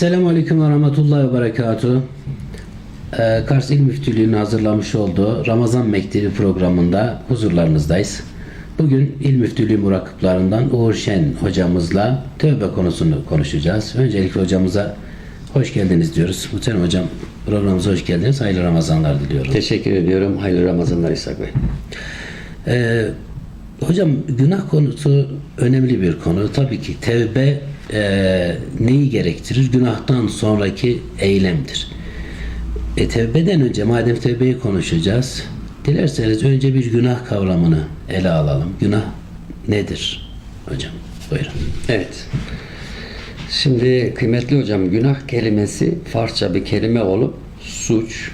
Esselamu Aleyküm ve Rahmetullahi ve Berekatuhu. Ee, Kars İl Müftülüğü'nün hazırlamış olduğu Ramazan Mektebi programında huzurlarınızdayız. Bugün İl Müftülüğü murakıplarından Uğur Şen hocamızla tövbe konusunu konuşacağız. Öncelikle hocamıza hoş geldiniz diyoruz. Muhterem hocam programımıza hoş geldiniz. Hayırlı Ramazanlar diliyorum. Teşekkür ediyorum. Hayırlı Ramazanlar İshak Bey. Ee, hocam günah konusu önemli bir konu. Tabii ki tevbe e, neyi gerektirir? Günahtan sonraki eylemdir. E, tevbeden önce madem tevbeyi konuşacağız, dilerseniz önce bir günah kavramını ele alalım. Günah nedir hocam? Buyurun. Evet. Şimdi kıymetli hocam günah kelimesi Farsça bir kelime olup suç,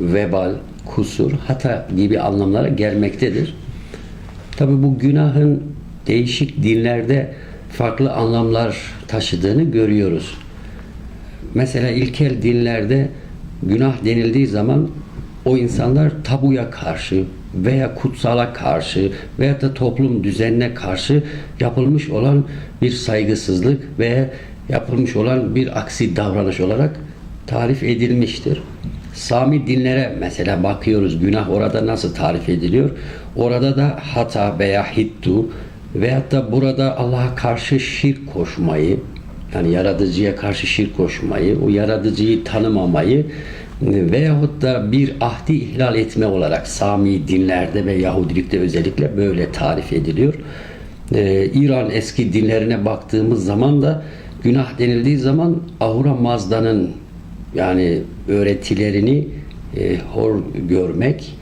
vebal, kusur, hata gibi anlamlara gelmektedir. Tabi bu günahın değişik dinlerde farklı anlamlar taşıdığını görüyoruz. Mesela ilkel dinlerde günah denildiği zaman o insanlar tabuya karşı veya kutsala karşı veya da toplum düzenine karşı yapılmış olan bir saygısızlık veya yapılmış olan bir aksi davranış olarak tarif edilmiştir. Sami dinlere mesela bakıyoruz günah orada nasıl tarif ediliyor? Orada da hata veya hittu veyahut da burada Allah'a karşı şirk koşmayı yani yaratıcıya karşı şirk koşmayı, o yaratıcıyı tanımamayı veyahut da bir ahdi ihlal etme olarak Sami dinlerde ve Yahudilikte özellikle böyle tarif ediliyor. Ee, İran eski dinlerine baktığımız zaman da günah denildiği zaman Ahura Mazda'nın yani öğretilerini e, hor görmek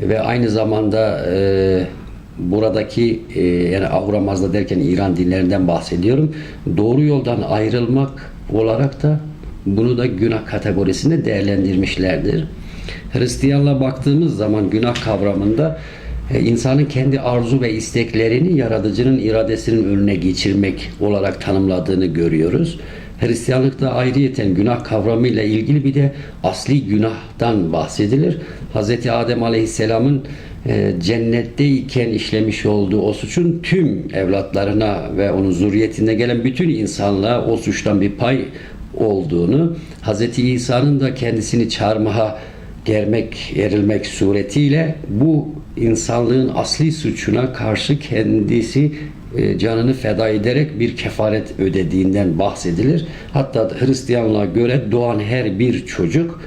ve aynı zamanda e, buradaki e, yani Ahura derken İran dinlerinden bahsediyorum. Doğru yoldan ayrılmak olarak da bunu da günah kategorisinde değerlendirmişlerdir. Hristiyanla baktığımız zaman günah kavramında e, insanın kendi arzu ve isteklerini yaratıcının iradesinin önüne geçirmek olarak tanımladığını görüyoruz. Hristiyanlıkta ayrıyeten günah kavramıyla ilgili bir de asli günahtan bahsedilir. Hz. Adem Aleyhisselam'ın e, cennetteyken işlemiş olduğu o suçun tüm evlatlarına ve onun zürriyetinde gelen bütün insanlığa o suçtan bir pay olduğunu, Hz. İsa'nın da kendisini çarmıha germek, erilmek suretiyle bu insanlığın asli suçuna karşı kendisi canını feda ederek bir kefaret ödediğinden bahsedilir. Hatta Hristiyanlığa göre doğan her bir çocuk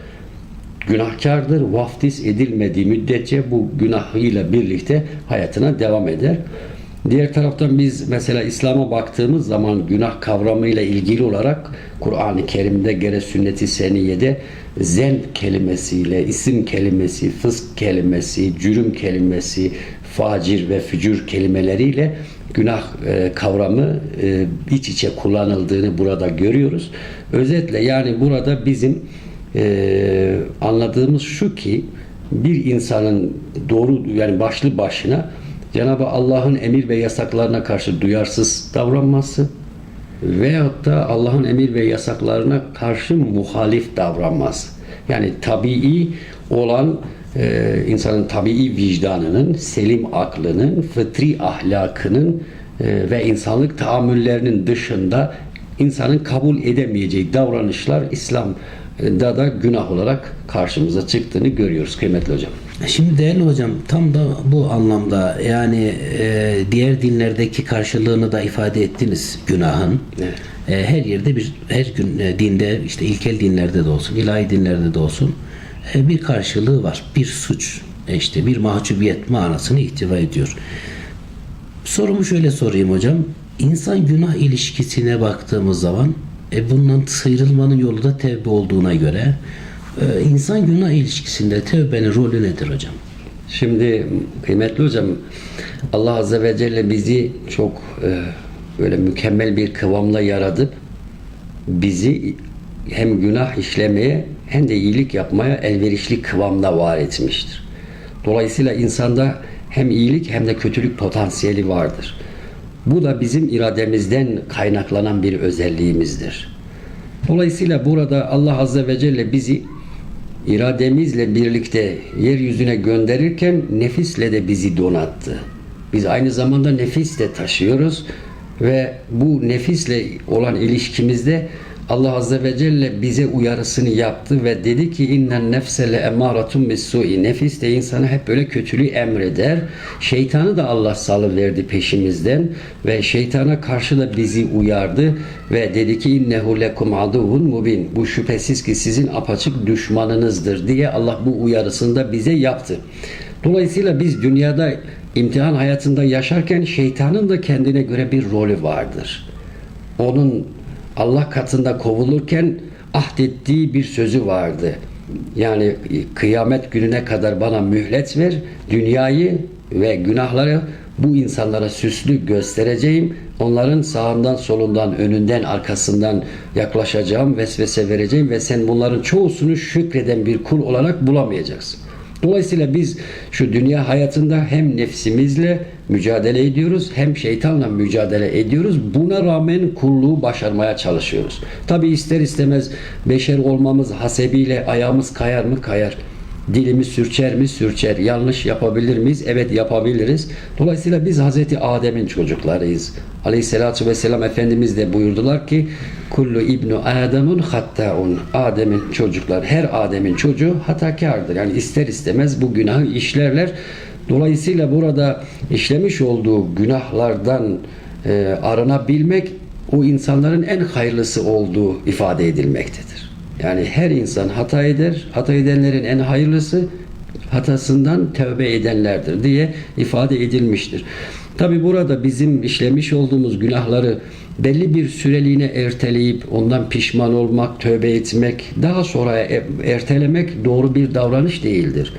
günahkardır. Vaftiz edilmediği müddetçe bu günahıyla birlikte hayatına devam eder. Diğer taraftan biz mesela İslam'a baktığımız zaman günah kavramıyla ilgili olarak Kur'an-ı Kerim'de gere sünnet-i seniyede zen kelimesiyle, isim kelimesi, fısk kelimesi, cürüm kelimesi, facir ve fücur kelimeleriyle günah e, kavramı e, iç içe kullanıldığını burada görüyoruz. Özetle yani burada bizim e, anladığımız şu ki bir insanın doğru yani başlı başına Cenab-ı Allah'ın emir ve yasaklarına karşı duyarsız davranması veyahut da Allah'ın emir ve yasaklarına karşı muhalif davranması. Yani tabii olan e, insanın tabii vicdanının, selim aklının, fıtri ahlakının e, ve insanlık tahammüllerinin dışında insanın kabul edemeyeceği davranışlar İslam'da da günah olarak karşımıza çıktığını görüyoruz kıymetli hocam. Şimdi değerli hocam tam da bu anlamda yani e, diğer dinlerdeki karşılığını da ifade ettiniz günahın. Evet. E, her yerde bir her gün e, dinde işte ilkel dinlerde de olsun, ilahi dinlerde de olsun e, bir karşılığı var. Bir suç, e, işte bir mahcubiyet manasını ihtiva ediyor. Sorumu şöyle sorayım hocam. İnsan günah ilişkisine baktığımız zaman e, bundan sıyrılmanın yolu da tevbe olduğuna göre e, insan günah ilişkisinde tevbenin rolü nedir hocam? Şimdi kıymetli hocam Allah Azze ve Celle bizi çok e, böyle mükemmel bir kıvamla yaratıp bizi hem günah işlemeye hem de iyilik yapmaya elverişli kıvamda var etmiştir. Dolayısıyla insanda hem iyilik hem de kötülük potansiyeli vardır. Bu da bizim irademizden kaynaklanan bir özelliğimizdir. Dolayısıyla burada Allah Azze ve Celle bizi irademizle birlikte yeryüzüne gönderirken nefisle de bizi donattı. Biz aynı zamanda nefis de taşıyoruz ve bu nefisle olan ilişkimizde Allah Azze ve Celle bize uyarısını yaptı ve dedi ki innen nefsele emaratun bis-su'i. Nefis de insana hep böyle kötülüğü emreder. Şeytanı da Allah salıverdi peşimizden ve şeytana karşı da bizi uyardı ve dedi ki innehu lekum aduvun mubin. Bu şüphesiz ki sizin apaçık düşmanınızdır diye Allah bu uyarısını da bize yaptı. Dolayısıyla biz dünyada imtihan hayatında yaşarken şeytanın da kendine göre bir rolü vardır. Onun Allah katında kovulurken ahdettiği bir sözü vardı. Yani kıyamet gününe kadar bana mühlet ver, dünyayı ve günahları bu insanlara süslü göstereceğim. Onların sağından, solundan, önünden, arkasından yaklaşacağım, vesvese vereceğim ve sen bunların çoğusunu şükreden bir kul olarak bulamayacaksın. Dolayısıyla biz şu dünya hayatında hem nefsimizle mücadele ediyoruz hem şeytanla mücadele ediyoruz. Buna rağmen kulluğu başarmaya çalışıyoruz. Tabi ister istemez beşer olmamız hasebiyle ayağımız kayar mı kayar. Dilimiz sürçer mi sürçer. Yanlış yapabilir miyiz? Evet yapabiliriz. Dolayısıyla biz Hazreti Adem'in çocuklarıyız. Aleyhisselatü Vesselam Efendimiz de buyurdular ki Kullu ibnu Adem'un hattaun. Adem'in çocuklar, her Adem'in çocuğu hatakardır. Yani ister istemez bu günahı işlerler. Dolayısıyla burada işlemiş olduğu günahlardan e, arınabilmek o insanların en hayırlısı olduğu ifade edilmektedir. Yani her insan hata eder. Hata edenlerin en hayırlısı hatasından tövbe edenlerdir diye ifade edilmiştir. Tabi burada bizim işlemiş olduğumuz günahları belli bir süreliğine erteleyip ondan pişman olmak, tövbe etmek, daha sonra e- ertelemek doğru bir davranış değildir.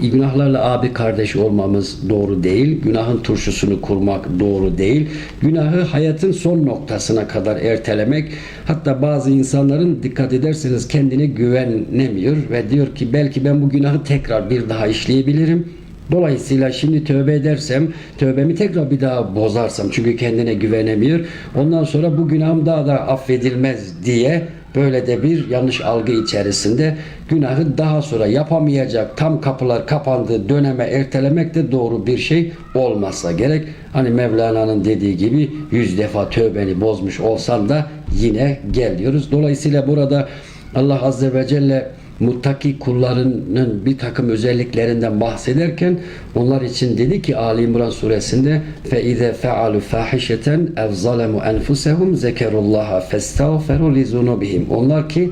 Günahlarla abi kardeş olmamız doğru değil. Günahın turşusunu kurmak doğru değil. Günahı hayatın son noktasına kadar ertelemek. Hatta bazı insanların dikkat ederseniz kendine güvenemiyor ve diyor ki belki ben bu günahı tekrar bir daha işleyebilirim. Dolayısıyla şimdi tövbe edersem, tövbemi tekrar bir daha bozarsam çünkü kendine güvenemiyor. Ondan sonra bu günahım daha da affedilmez diye böyle de bir yanlış algı içerisinde günahı daha sonra yapamayacak tam kapılar kapandığı döneme ertelemek de doğru bir şey olmazsa gerek. Hani Mevlana'nın dediği gibi yüz defa tövbeni bozmuş olsan da yine gel diyoruz. Dolayısıyla burada Allah Azze ve Celle muttaki kullarının bir takım özelliklerinden bahsederken onlar için dedi ki Ali İmran suresinde فَاِذَا فَعَلُوا فَاحِشَةً اَوْ ظَلَمُوا اَنْفُسَهُمْ ذَكَرُوا اللّٰهَ فَاسْتَغْفَرُوا لِذُنُوبِهِمْ Onlar ki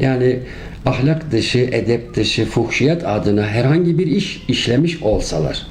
yani ahlak dışı, edep dışı, fuhşiyat adına herhangi bir iş işlemiş olsalar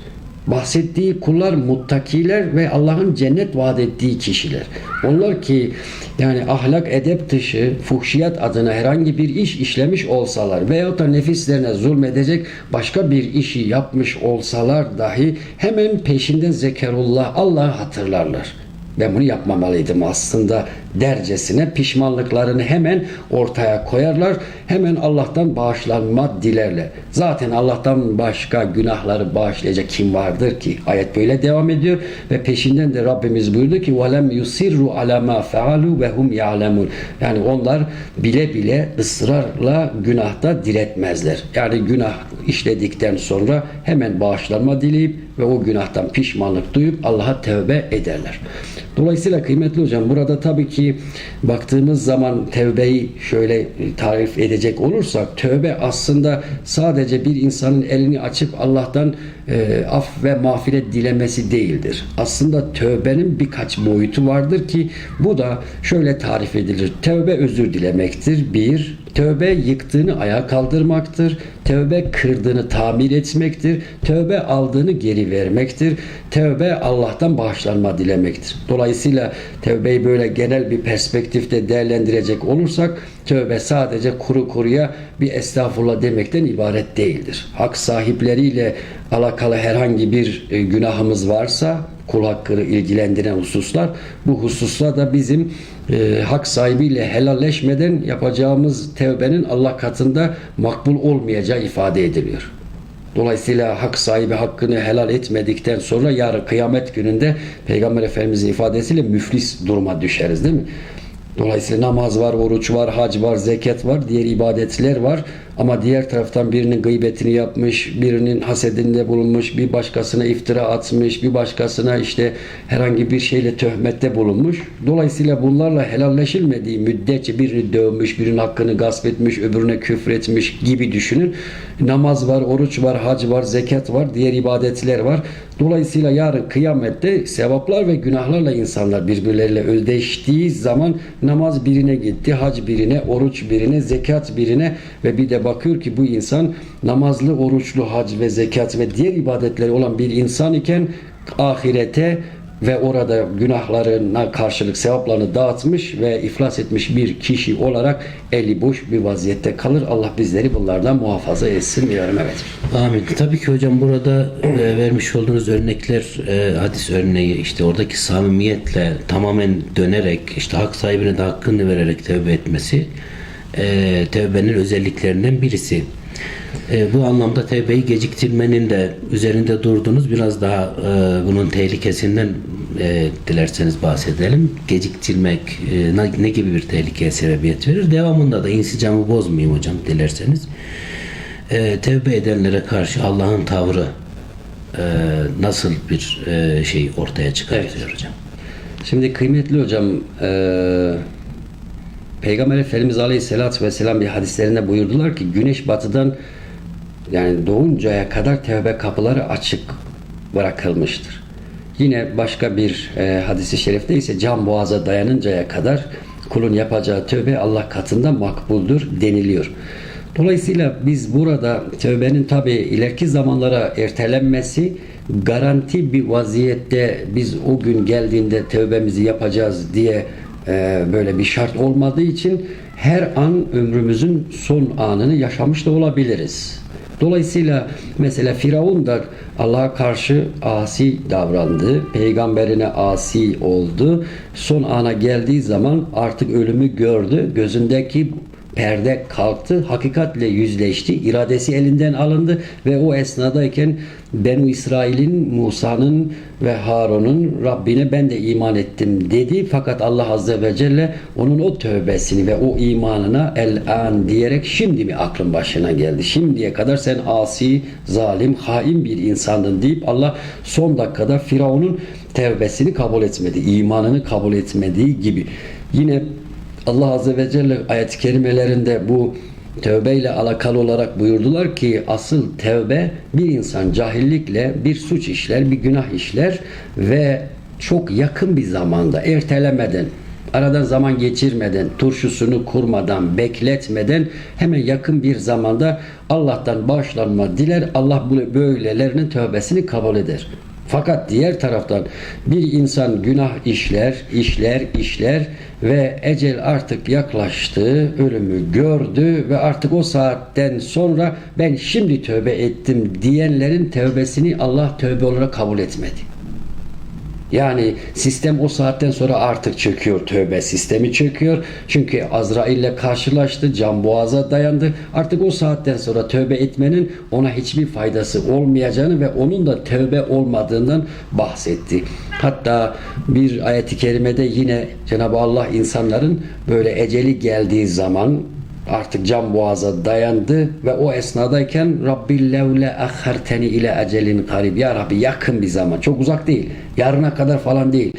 bahsettiği kullar muttakiler ve Allah'ın cennet vaat ettiği kişiler. Onlar ki yani ahlak edep dışı fuhşiyat adına herhangi bir iş işlemiş olsalar veyahut da nefislerine zulmedecek başka bir işi yapmış olsalar dahi hemen peşinden zekerullah Allah'ı hatırlarlar. Ben bunu yapmamalıydım aslında dercesine pişmanlıklarını hemen ortaya koyarlar. Hemen Allah'tan bağışlanma dilerler. Zaten Allah'tan başka günahları bağışlayacak kim vardır ki? Ayet böyle devam ediyor ve peşinden de Rabbimiz buyurdu ki وَلَمْ يُسِرُّ عَلَى مَا فَعَلُوا وَهُمْ يَعْلَمُونَ Yani onlar bile bile ısrarla günahta diretmezler. Yani günah işledikten sonra hemen bağışlanma dileyip ve o günahtan pişmanlık duyup Allah'a tevbe ederler. Dolayısıyla kıymetli hocam burada tabii ki baktığımız zaman tevbeyi şöyle tarif edecek olursak tövbe aslında sadece bir insanın elini açıp Allah'tan e, af ve mağfiret dilemesi değildir. Aslında tövbenin birkaç boyutu vardır ki bu da şöyle tarif edilir. Tövbe özür dilemektir. Bir, Tövbe yıktığını ayağa kaldırmaktır. Tövbe kırdığını tamir etmektir. Tövbe aldığını geri vermektir. Tövbe Allah'tan bağışlanma dilemektir. Dolayısıyla tövbeyi böyle genel bir perspektifte değerlendirecek olursak tövbe sadece kuru kuruya bir estağfurullah demekten ibaret değildir. Hak sahipleriyle alakalı herhangi bir e, günahımız varsa kul hakkını ilgilendiren hususlar bu hususla da bizim e, hak sahibiyle helalleşmeden yapacağımız tevbenin Allah katında makbul olmayacağı ifade ediliyor. Dolayısıyla hak sahibi hakkını helal etmedikten sonra yarın kıyamet gününde Peygamber Efendimizin ifadesiyle müflis duruma düşeriz değil mi? Dolayısıyla namaz var, oruç var, hac var, zekat var, diğer ibadetler var. Ama diğer taraftan birinin gıybetini yapmış, birinin hasedinde bulunmuş, bir başkasına iftira atmış, bir başkasına işte herhangi bir şeyle töhmette bulunmuş. Dolayısıyla bunlarla helalleşilmediği müddetçe birini dövmüş, birinin hakkını gasp etmiş, öbürüne küfür etmiş gibi düşünün. Namaz var, oruç var, hac var, zekat var, diğer ibadetler var. Dolayısıyla yarın kıyamette sevaplar ve günahlarla insanlar birbirleriyle özdeştiği zaman namaz birine gitti, hac birine, oruç birine, zekat birine ve bir de bakıyor ki bu insan namazlı, oruçlu, hac ve zekat ve diğer ibadetleri olan bir insan iken ahirete ve orada günahlarına karşılık sevaplarını dağıtmış ve iflas etmiş bir kişi olarak eli boş bir vaziyette kalır. Allah bizleri bunlardan muhafaza etsin diyorum evet. Amin. Tabii ki hocam burada e, vermiş olduğunuz örnekler e, hadis örneği işte oradaki samimiyetle tamamen dönerek işte hak sahibine de hakkını vererek tövbe etmesi e, tövbenin özelliklerinden birisi. E, bu anlamda tevbeyi geciktirmenin de üzerinde durdunuz. Biraz daha e, bunun tehlikesinden e, dilerseniz bahsedelim. Geciktirmek e, ne, ne gibi bir tehlikeye sebebiyet verir? Devamında da insicamı bozmayayım hocam dilerseniz. E, tevbe edenlere karşı Allah'ın tavrı e, nasıl bir e, şey ortaya çıkartıyor hocam? Şimdi kıymetli hocam eee Peygamber Efendimiz Aleyhisselatü Vesselam bir hadislerinde buyurdular ki güneş batıdan yani doğuncaya kadar tevbe kapıları açık bırakılmıştır. Yine başka bir e, hadisi şerifte ise can boğaza dayanıncaya kadar kulun yapacağı tövbe Allah katında makbuldur deniliyor. Dolayısıyla biz burada tövbenin tabi ileriki zamanlara ertelenmesi garanti bir vaziyette biz o gün geldiğinde tövbemizi yapacağız diye böyle bir şart olmadığı için her an ömrümüzün son anını yaşamış da olabiliriz. Dolayısıyla mesela Firavun da Allah'a karşı asi davrandı. Peygamberine asi oldu. Son ana geldiği zaman artık ölümü gördü. Gözündeki perde kalktı, hakikatle yüzleşti, iradesi elinden alındı ve o esnadayken Benu İsrail'in, Musa'nın ve Harun'un Rabbine ben de iman ettim dedi. Fakat Allah Azze ve Celle onun o tövbesini ve o imanına el-an diyerek şimdi mi aklın başına geldi? Şimdiye kadar sen asi, zalim, hain bir insandın deyip Allah son dakikada Firavun'un tevbesini kabul etmedi, imanını kabul etmediği gibi. Yine Allah Azze ve Celle ayet-i kerimelerinde bu tövbe ile alakalı olarak buyurdular ki asıl tövbe bir insan cahillikle bir suç işler, bir günah işler ve çok yakın bir zamanda ertelemeden aradan zaman geçirmeden, turşusunu kurmadan, bekletmeden hemen yakın bir zamanda Allah'tan bağışlanma diler. Allah böylelerinin tövbesini kabul eder. Fakat diğer taraftan bir insan günah işler, işler, işler ve ecel artık yaklaştı, ölümü gördü ve artık o saatten sonra ben şimdi tövbe ettim diyenlerin tövbesini Allah tövbe olarak kabul etmedi. Yani sistem o saatten sonra artık çöküyor. Tövbe sistemi çöküyor. Çünkü Azrail ile karşılaştı. Can boğaza dayandı. Artık o saatten sonra tövbe etmenin ona hiçbir faydası olmayacağını ve onun da tövbe olmadığından bahsetti. Hatta bir ayeti kerimede yine Cenab-ı Allah insanların böyle eceli geldiği zaman artık can boğaza dayandı ve o esnadayken Rabbi levle akharteni ile ecelin karib. Ya Rabbi yakın bir zaman. Çok uzak değil. Yarına kadar falan değil.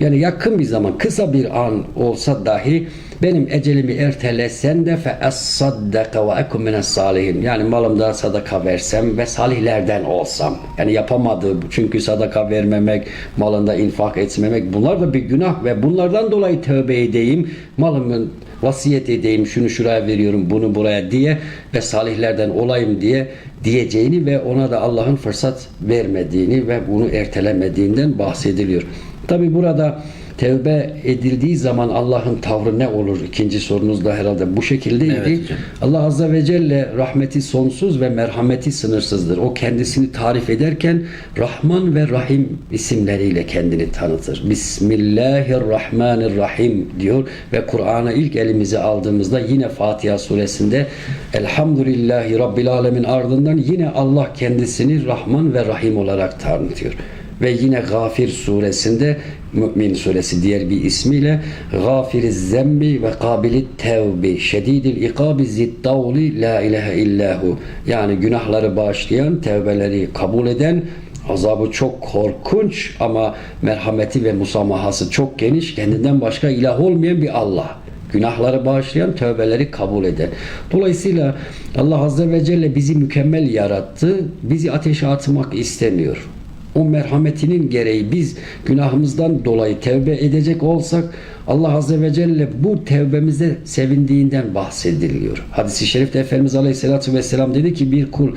Yani yakın bir zaman. Kısa bir an olsa dahi benim ecelimi ertelesen de fe es-saddaka ve ekun mines salihin. Yani malımda sadaka versem ve salihlerden olsam. Yani yapamadığı çünkü sadaka vermemek, malında infak etmemek bunlar da bir günah ve bunlardan dolayı tövbe edeyim. Malımın vasiyet edeyim şunu şuraya veriyorum bunu buraya diye ve salihlerden olayım diye diyeceğini ve ona da Allah'ın fırsat vermediğini ve bunu ertelemediğinden bahsediliyor. Tabi burada tevbe edildiği zaman Allah'ın tavrı ne olur? İkinci sorunuz da herhalde bu şekildeydi. Evet hocam. Allah Azze ve Celle rahmeti sonsuz ve merhameti sınırsızdır. O kendisini tarif ederken Rahman ve Rahim isimleriyle kendini tanıtır. Bismillahirrahmanirrahim diyor ve Kur'an'a ilk elimize aldığımızda yine Fatiha suresinde Elhamdülillahi Rabbil Alemin ardından yine Allah kendisini Rahman ve Rahim olarak tanıtıyor. ve yine Gafir suresinde Mümin suresi diğer bir ismiyle Gafiriz zembi ve kabilit tevbi şedidil ikabi zittavli la ilahe illahu yani günahları bağışlayan tevbeleri kabul eden azabı çok korkunç ama merhameti ve musamahası çok geniş kendinden başka ilah olmayan bir Allah günahları bağışlayan, tövbeleri kabul eden. Dolayısıyla Allah Azze ve Celle bizi mükemmel yarattı. Bizi ateşe atmak istemiyor. O merhametinin gereği biz günahımızdan dolayı tevbe edecek olsak Allah Azze ve Celle bu tevbemize sevindiğinden bahsediliyor. Hadis-i şerifte Efendimiz Aleyhisselatü Vesselam dedi ki bir kul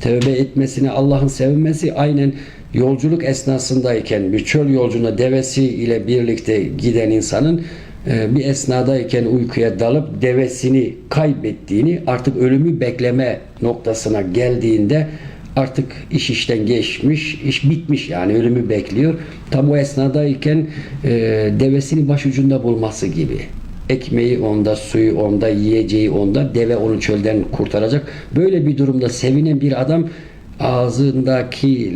tevbe etmesine Allah'ın sevinmesi aynen yolculuk esnasındayken bir çöl yolculuğuna devesi ile birlikte giden insanın e, bir esnadayken uykuya dalıp devesini kaybettiğini artık ölümü bekleme noktasına geldiğinde artık iş işten geçmiş, iş bitmiş yani ölümü bekliyor. Tam o esnadayken e, devesini başucunda bulması gibi. Ekmeği onda, suyu onda, yiyeceği onda, deve onu çölden kurtaracak. Böyle bir durumda sevinen bir adam ağzındaki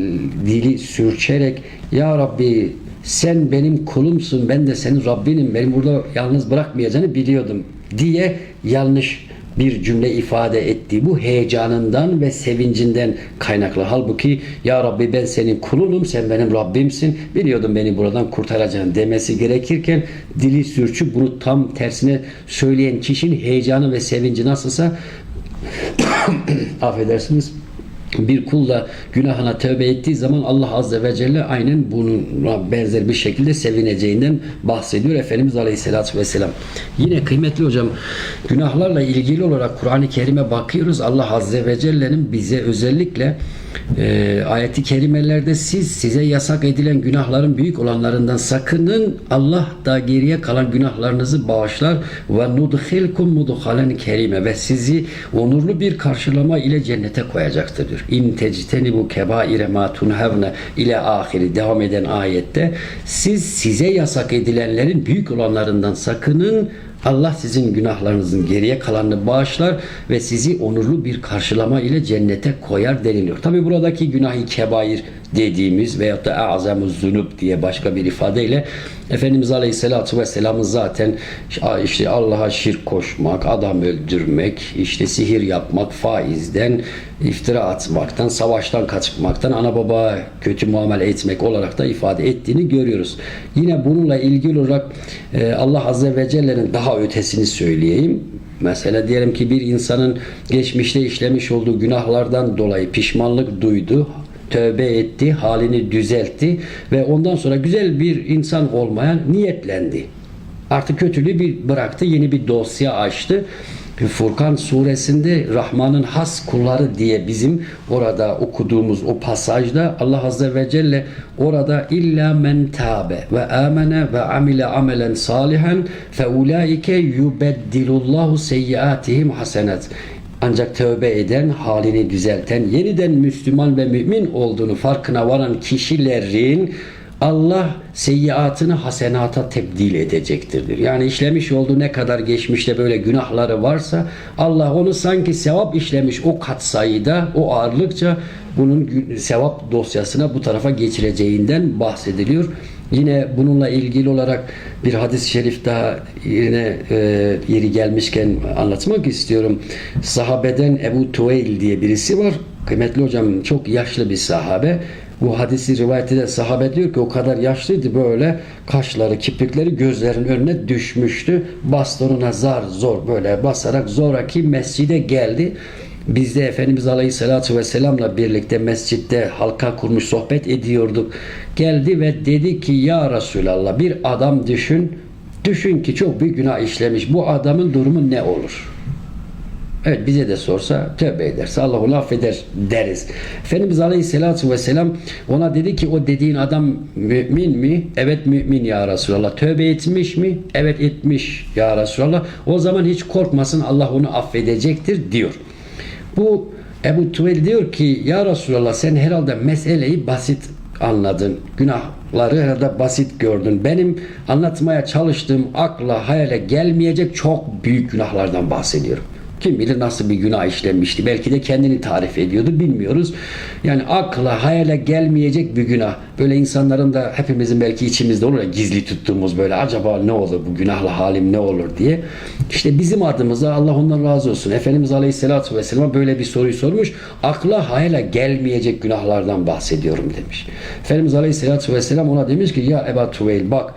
dili sürçerek Ya Rabbi sen benim kulumsun ben de senin Rabbinim beni burada yalnız bırakmayacağını biliyordum diye yanlış bir cümle ifade ettiği bu heyecanından ve sevincinden kaynaklı. Halbuki ya Rabbi ben senin kulunum sen benim Rabbimsin. Biliyordum beni buradan kurtaracağını. demesi gerekirken dili sürçüp bunu tam tersine söyleyen kişinin heyecanı ve sevinci nasılsa affedersiniz bir kul da günahına tövbe ettiği zaman Allah Azze ve Celle aynen bununla benzer bir şekilde sevineceğinden bahsediyor Efendimiz Aleyhisselatü Vesselam. Yine kıymetli hocam günahlarla ilgili olarak Kur'an-ı Kerim'e bakıyoruz. Allah Azze ve Celle'nin bize özellikle e, ayeti kerimelerde siz size yasak edilen günahların büyük olanlarından sakının. Allah da geriye kalan günahlarınızı bağışlar. Ve nudkhilkum mudkhalen kerime. Ve sizi onurlu bir karşılama ile cennete koyacaktır. Diyor. İn tecteni bu kebaire ma tunhevne ile ahiri. Devam eden ayette siz size yasak edilenlerin büyük olanlarından sakının Allah sizin günahlarınızın geriye kalanını bağışlar ve sizi onurlu bir karşılama ile cennete koyar deniliyor. Tabi buradaki günah-ı kebair dediğimiz veyahut da azam zunub diye başka bir ifadeyle Efendimiz Aleyhisselatü Vesselam'ın zaten işte Allah'a şirk koşmak, adam öldürmek, işte sihir yapmak, faizden, iftira atmaktan, savaştan kaçmaktan, ana baba kötü muamele etmek olarak da ifade ettiğini görüyoruz. Yine bununla ilgili olarak e, Allah Azze ve Celle'nin daha ötesini söyleyeyim. Mesela diyelim ki bir insanın geçmişte işlemiş olduğu günahlardan dolayı pişmanlık duydu, tövbe etti, halini düzeltti ve ondan sonra güzel bir insan olmaya niyetlendi. Artık kötülüğü bir bıraktı, yeni bir dosya açtı. Furkan suresinde Rahman'ın has kulları diye bizim orada okuduğumuz o pasajda Allah Azze ve Celle orada illa men tabe ve amene ve amile amelen salihan fe ulaike yubeddilullahu seyyiatihim hasenat ancak tövbe eden, halini düzelten, yeniden Müslüman ve mümin olduğunu farkına varan kişilerin Allah seyyiatını hasenata tebdil edecektir. diyor. Yani işlemiş olduğu ne kadar geçmişte böyle günahları varsa Allah onu sanki sevap işlemiş o katsayıda, o ağırlıkça bunun sevap dosyasına bu tarafa geçireceğinden bahsediliyor. Yine bununla ilgili olarak bir hadis-i şerif daha yine e, yeri gelmişken anlatmak istiyorum. Sahabeden Ebu Tuveil diye birisi var. Kıymetli hocam çok yaşlı bir sahabe. Bu hadisi rivayet eden sahabe diyor ki o kadar yaşlıydı böyle kaşları, kirpikleri gözlerin önüne düşmüştü. Bastonuna zar zor böyle basarak zoraki mescide geldi. Biz de Efendimiz Aleyhisselatü Vesselam'la birlikte mescitte halka kurmuş sohbet ediyorduk. Geldi ve dedi ki ya Resulallah bir adam düşün. Düşün ki çok büyük günah işlemiş. Bu adamın durumu ne olur? Evet bize de sorsa tövbe ederse Allah onu affeder deriz. Efendimiz Aleyhisselatü Vesselam ona dedi ki o dediğin adam mümin mi? Evet mümin ya Resulallah. Tövbe etmiş mi? Evet etmiş ya Resulallah. O zaman hiç korkmasın Allah onu affedecektir diyor. Bu Ebu Tuvel diyor ki ya Resulallah sen herhalde meseleyi basit anladın. Günahları herhalde basit gördün. Benim anlatmaya çalıştığım akla hayale gelmeyecek çok büyük günahlardan bahsediyorum. Kim bilir nasıl bir günah işlenmişti. Belki de kendini tarif ediyordu. Bilmiyoruz. Yani akla, hayale gelmeyecek bir günah. Böyle insanların da hepimizin belki içimizde olur ya gizli tuttuğumuz böyle acaba ne olur bu günahla halim ne olur diye. İşte bizim adımıza Allah ondan razı olsun. Efendimiz Aleyhisselatü Vesselam böyle bir soruyu sormuş. Akla hayale gelmeyecek günahlardan bahsediyorum demiş. Efendimiz Aleyhisselatü Vesselam ona demiş ki ya Eba Tuveyl bak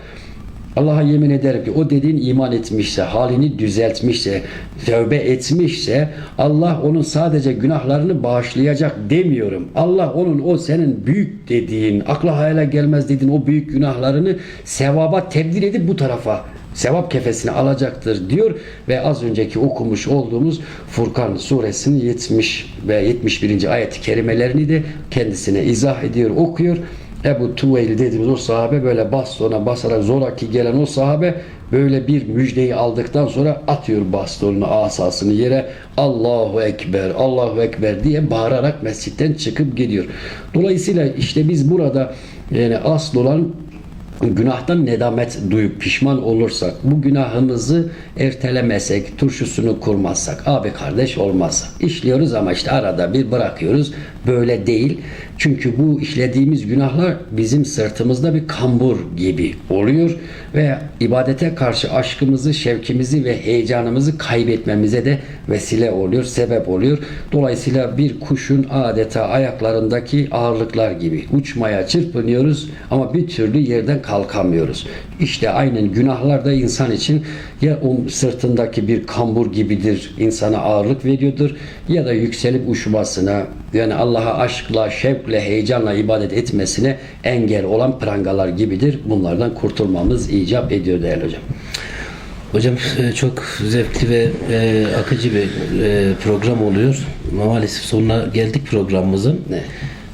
Allah'a yemin ederim ki o dediğin iman etmişse, halini düzeltmişse, tövbe etmişse Allah onun sadece günahlarını bağışlayacak demiyorum. Allah onun o senin büyük dediğin, akla hayale gelmez dediğin o büyük günahlarını sevaba tebdil edip bu tarafa sevap kefesini alacaktır diyor ve az önceki okumuş olduğumuz Furkan suresinin 70 ve 71. ayet-i kerimelerini de kendisine izah ediyor, okuyor. Ebu Tuveyl dediğimiz o sahabe böyle bastona basarak zoraki gelen o sahabe böyle bir müjdeyi aldıktan sonra atıyor bastonunu asasını yere Allahu Ekber Allahu Ekber diye bağırarak mescitten çıkıp gidiyor. Dolayısıyla işte biz burada yani asıl olan günahtan nedamet duyup pişman olursak, bu günahımızı ertelemesek, turşusunu kurmazsak, abi kardeş olmazsak, işliyoruz ama işte arada bir bırakıyoruz. Böyle değil. Çünkü bu işlediğimiz günahlar bizim sırtımızda bir kambur gibi oluyor ve ibadete karşı aşkımızı, şevkimizi ve heyecanımızı kaybetmemize de vesile oluyor, sebep oluyor. Dolayısıyla bir kuşun adeta ayaklarındaki ağırlıklar gibi uçmaya çırpınıyoruz ama bir türlü yerden kalkamıyoruz. İşte aynen günahlar da insan için ya o sırtındaki bir kambur gibidir, insana ağırlık veriyordur ya da yükselip uçmasına yani Allah'a aşkla, şevkle, heyecanla ibadet etmesine engel olan prangalar gibidir. Bunlardan kurtulmamız icap ediyor değerli hocam. Hocam e, çok zevkli ve e, akıcı bir e, program oluyor. Maalesef sonuna geldik programımızın.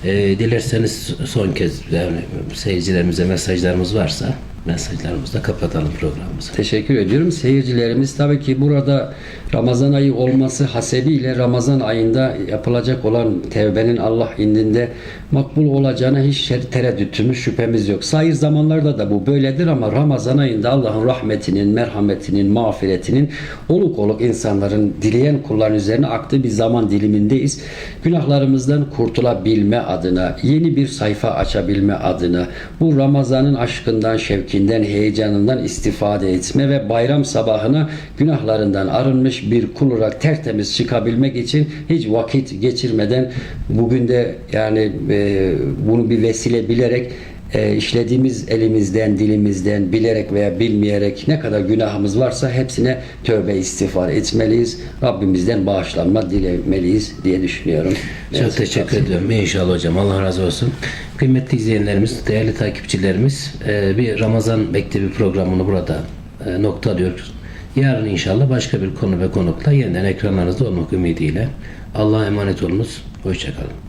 E, dilerseniz son kez yani seyircilerimize mesajlarımız varsa mesajlarımızla kapatalım programımızı. Teşekkür ediyorum. Seyircilerimiz tabii ki burada Ramazan ayı olması hasebiyle Ramazan ayında yapılacak olan tevbenin Allah indinde makbul olacağına hiç tereddütümüz, şüphemiz yok. Sayır zamanlarda da bu böyledir ama Ramazan ayında Allah'ın rahmetinin, merhametinin, mağfiretinin oluk oluk insanların dileyen kulların üzerine aktığı bir zaman dilimindeyiz. Günahlarımızdan kurtulabilme adına, yeni bir sayfa açabilme adına, bu Ramazan'ın aşkından, şevkinden, heyecanından istifade etme ve bayram sabahına günahlarından arınmış bir kul olarak tertemiz çıkabilmek için hiç vakit geçirmeden bugün de yani e, bunu bir vesile bilerek e, işlediğimiz elimizden, dilimizden, bilerek veya bilmeyerek ne kadar günahımız varsa hepsine tövbe istiğfar etmeliyiz. Rabbimizden bağışlanma dilemeliyiz diye düşünüyorum. Çok Evet, teşekkür ediyorum. İnşallah hocam. Allah razı olsun. Kıymetli izleyenlerimiz, değerli takipçilerimiz e, bir Ramazan Mektebi programını burada e, nokta alıyoruz. Yarın inşallah başka bir konu ve konukla yeniden ekranlarınızda olmak ümidiyle. Allah'a emanet olunuz. Hoşçakalın.